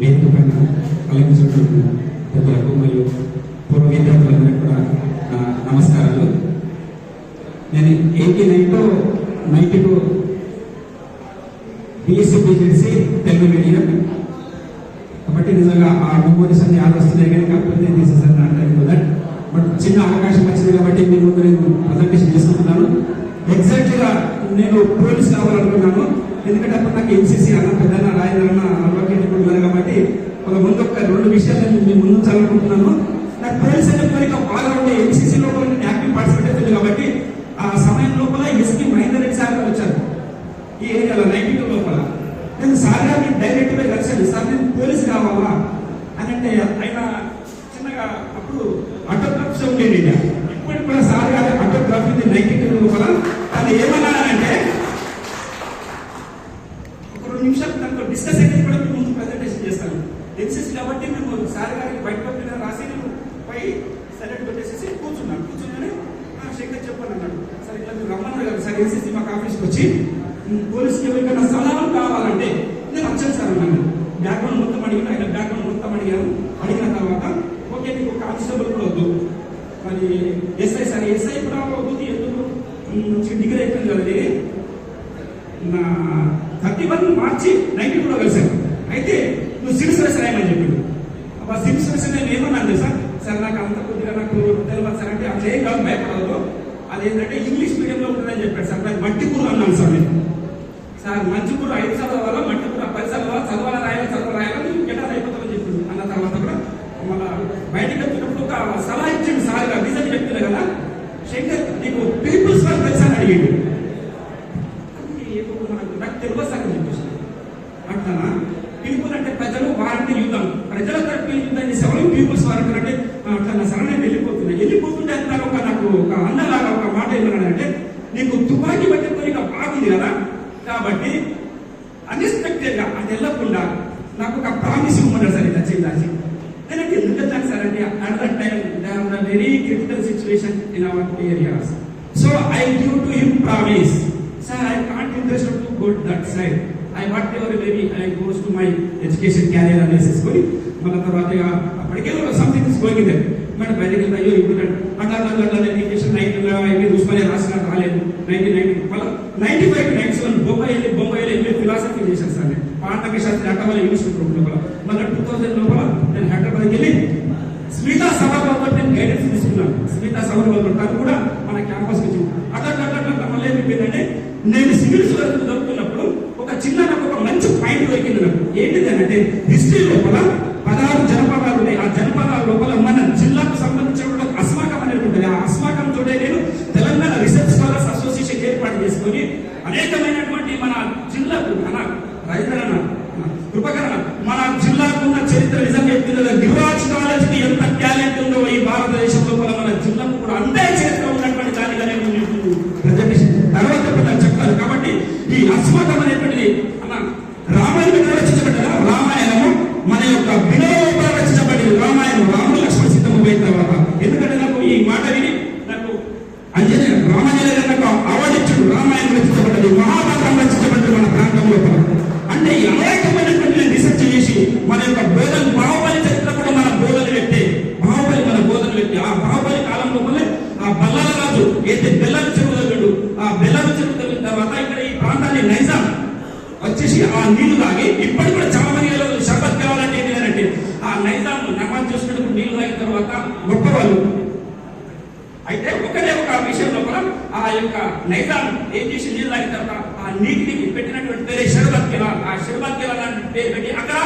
వేదిక పైన కలిగించినటువంటి పెద్దలకు మరియు పూర్వ విద్యార్థులందరికీ కూడా నా నమస్కారాలు. నేను ఎయిటీ నైన్లో ninety two BSc BZC Telugu medium కాబట్టి నిజంగా ఆ మెమోరీస్ అన్ని యాद వస్తున్నాయి కానీ కాకపోతే దిస్ ఇస్ దట్ బట్ చిన్న అవకాశం వచ్చింది కాబట్టి మీ ముందు నేను ప్రజెంటేషన్ చేసుకుంటున్నాను. ఎగ్జాక్ట్గా నేను పోలీస్ కావాలనుకున్నాను ఎందుకంటే అప్పుడు నాకు ఎన్సీసీ అన్న పెద్ద రాజేంద్ర అన్న ఉన్నారు కాబట్టి ఒక ముందు ఒక రెండు విషయాలు నేను మీ ముందు చదువుకుంటున్నాను. నాకు పోలీస్ అనే కోరిక బాగా ఉండే ఎన్సీసీ లోపల నేను యాక్టివ్ పార్టిసిపేట్ అవుతుంది కాబట్టి ఆ సమయం లోపల ఎస్పీ మహేందర్ రెడ్డి సార్ వచ్చారు. ఈ ఏరియాలో నైన్టీ టూ లోపల. నేను సార్ గారిని డైరెక్ట్గా కలిసాను సార్ నేను పోలీస్ కావాలా? అని అంటే ఆయన చిన్నగా అప్పుడు ఆటోగ్రాఫ్స్ ఉండేది ఇప్పటికి కూడా సార్ గారి ఆటోగ్రాఫ్ ఇది నైన్టీ టూ లోపల. తను ఏమన్నానంటే ఒక రెండు నిమిషాలు దాంట్లో డిస్కస్ అయితే కూడా ముందు ప్రజెంటేషన్ చేస్తాను. ఎన్సీసీ కాబట్టి మేము సార్ గారికి బయట పంపిన రాసి నేను పై సెలెక్ట్ పెట్టేసేసి కూర్చున్నాను కూర్చున్నాను "ఆ, శంకర్ చెప్పాను అన్నాడు. సరే ఇట్లా మీరు రమ్మన్నారు కదా సార్ ఎన్సీసీ మాకు ఆఫీస్కి వచ్చి పోలీసుకి పోలీస్కి ఎవరికైనా సలహాలు కావాలంటే నేను వచ్చాను సార్ అన్నాను బ్యాక్గ్రౌండ్ మొత్తం అడిగిన ఆయన బ్యాక్గ్రౌండ్ మొత్తం అడిగాను అడిగిన తర్వాత ఓకే నీకు కానిస్టేబుల్ కూడా వద్దు. మరి ఎస్ఐ సార్ ఎస్ఐ కూడా వద్దు ఎందుకు? ఉమ్, డిగ్రీ అయిపోయింది కదా నా థర్టీ వన్ మార్చి నైన్టీ కూడా కలిశాను అయితే నువ్వు సిమ్స్ వేసి రాయమని చెప్పిండు. అప్పుడు సిమ్స్ వేసి నేను ఏమన్నాను తెలుసా? సార్ నాకు అంత కొద్దిగా నాకు తెలియదు సార్. అంటే అట్లా ఏం కాదు భయపడదు అదేంటంటే ఇంగ్లీష్ మీడియంలో ఉంటుందని చెప్పాడు సార్. నాకు మట్టి కూర అన్నాను సార్ నేను. సార్ మంచి కూర ఐదు చదవాలా? మట్టి కూర పది చదవాలా? చదవాలా రాయాలి? చదవాలి రాయాలి? గెటాలు అయిపోతామని చెప్పిండు. అన్న తర్వాత కూడా మన బయటకు వచ్చినప్పుడు ఒక సలహా ఇచ్చిండు సార్ గారు నిజం చెప్తున్నా కదా. శంకర్ నీకు పీపుల్స్ వర్క్ తెలుసా అని అడిగిండు. నాకు తెలియదు సార్ అని చెప్పేసి. అంటానా పీపుల్ అంటే ప్రజలు వారంటే యుద్ధం. ప్రజల తరపున యుద్ధం చేసేవాళ్ళు పీపుల్స్ వారికి అంటే తన అట్లా వెళ్ళిపోతున్నాయి. వెళ్ళిపోతుంటే అంతా ఒక నాకు ఒక అన్నలాగా ఒక మాట ఏమన్నాడంటే నీకు తుపాకీ పట్టుకొని ఇక బాగుంది కదా? కాబట్టి అన్ఎక్స్పెక్టెడ్గా అది వెళ్ళకుండా నాకు ఒక ప్రామిస్ ఇవ్వమన్నారు సార్ ఇది వచ్చి దాచి నేను ఎందుకు వెళ్తాను సార్ అంటే at that time they very critical situation in our areas so I give to him promise sir I can't interest to go that side I what ever maybe I goes to my education career అనేసేసుకొని మన తర్వాత అప్పటికే something is going that madam బయటకి వెళ్తే అయ్యో ఇప్పుడు అట్లా అట్లా education ninety ఎన్ని ఉస్మానియా రాసిన రాలేదు నైన్టీన్ నైన్టీ మళ్ళీ ninety five ninety seven Bombay వెళ్ళి బొంబాయిలో వెళ్ళి ఫిలాసఫీ చేశాను సార్ నేను పాఠక శాస్త్రి అట్టవల్ల యూనివర్సిటీ లోపల మళ్ళీ టూ థౌసండ్ లోపల నేను హైదరాబాద్కి వెళ్ళి స్మితా సభలో నేను గైడెన్స్ తీసుకున్నాను స్మితా సభలో తను కూడా మన క్యాంపస్ వచ్చింది అట్లా అట్లా అట్లా మళ్ళీ ఏంటంటే నేను సివిల్స్ వరకు దొరుకుతున్నప్పుడు ఒక చిన్న నాకు ఒక మంచి పాయింట్ దొరికింది నాకు. ఏంటిది అంటే హిస్టరీ లోపల పదహారు జనపదాలు ఉన్నాయి. ఆ జనపదాల లోపల మన జిల్లాకు సంబంధించిన అస్మాకం అనేది ఉంటుంది. ఆ అస్మాకం తోడే నేను తెలంగాణ రీసెర్చ్ స్కాలర్స్ అసోసియేషన్ ఏర్పాటు చేసుకొని అనేకమైనటువంటి మన జిల్లాకు మన రైతులన్న కృపకరణ మన జిల్లాకు ఉన్న చరిత్ర నిజంగా చెప్తున్నది గిరిరాజ్ కాలేజ్కి ఎంత టాలెంట్ ఉందో ఈ భారతదేశం లోపల మన జిల్లాకు కూడా అంతే చరిత్ర ఉన్నటువంటి దానిగా నేను మీకు ప్రజెంటేషన్ తర్వాత కూడా చెప్తాను కాబట్టి ఈ అస్మతం అనేటువంటిది అన్న రామాయణం రచించబడ్డ రామాయణము మన యొక్క వినోద రచించబడింది రామాయణం రాముడు లక్ష్మణ సిద్ధము పోయిన తర్వాత ఎందుకంటే నాకు ఈ మాట విని నాకు అంజనేయ రామాంజనేయ గారు నాకు అవార్డు ఇచ్చాడు రామాయణం రచించబడ్డది మహాభారతం రచించబడ్డది మన ప్రాంతం లోపల. అంటే అనేకమైనటువంటి రీసెర్చ్ చేసి మన యొక్క బోధన బాహుబలి చరిత్ర కూడా మన బోధన వ్యక్తి బాహుబలి మన బోధన వ్యక్తి ఆ బాహుబలి కాలం లోపలే ఆ బల్లాల రాజు ఏదైతే బెల్లం చెరువు తగ్గాడు ఆ బెల్లం చెరువు తగ్గిన తర్వాత ఇక్కడ ఈ ప్రాంతాన్ని నైజాం వచ్చేసి ఆ నీళ్ళు తాగి ఇప్పటికి కూడా చాలా మంది వెళ్ళదు షర్బత్ కావాలంటే ఏంటి అని అంటే ఆ నైజాం నమాజ్ చేసుకున్నప్పుడు నీళ్ళు తాగిన తర్వాత గొప్పవాళ్ళు అయితే ఒకటే ఒక విషయం లోపల ఆ యొక్క నైజాం ఏం చేసి నీళ్ళు తాగిన తర్వాత ఆ నీటిని పెట్టినటువంటి పేరే షర్బత్ కిలాల్ ఆ షర్బత్ కిలాల్ అని పేరు పెట్టి అక్కడ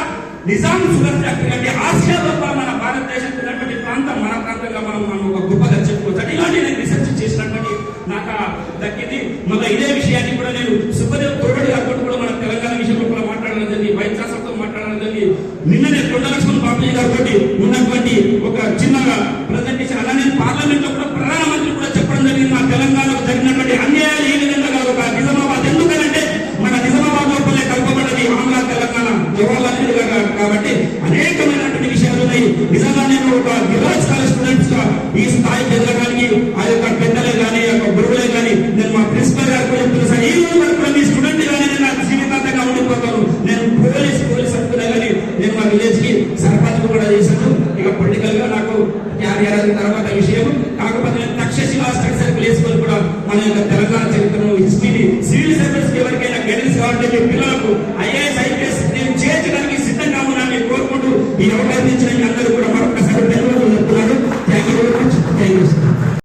నిజాం షుగర్ ఫ్యాక్టరీ అంటే ఆసియా లోపల మన భారతదేశం ఉన్నటువంటి ప్రాంతం మన ప్రాంతంగా మనం మనం ఒక గొప్పగా చెప్పుకోవచ్చు. అంటే ఇలాంటి నేను రీసెర్చ్ చేసినటువంటి నాకు ఆ దక్కింది. మళ్ళీ ఇదే విషయాన్ని కూడా నేను సుఖదేవ్ తోడడి గారు కూడా మన తెలంగాణ విషయంలో కూడా మాట్లాడడం జరిగింది. వైస్ ఛాన్సలర్తో మాట్లాడడం జరిగింది. నిన్ననే కొండ లక్ష్మణ్ బాబు గారితో ఉన్నటువంటి ఒక చిన్నగా ప్రజెంటేషన్ అలానే పార్లమెంట్లో కూడా ప్రధానమంత్రి থেকে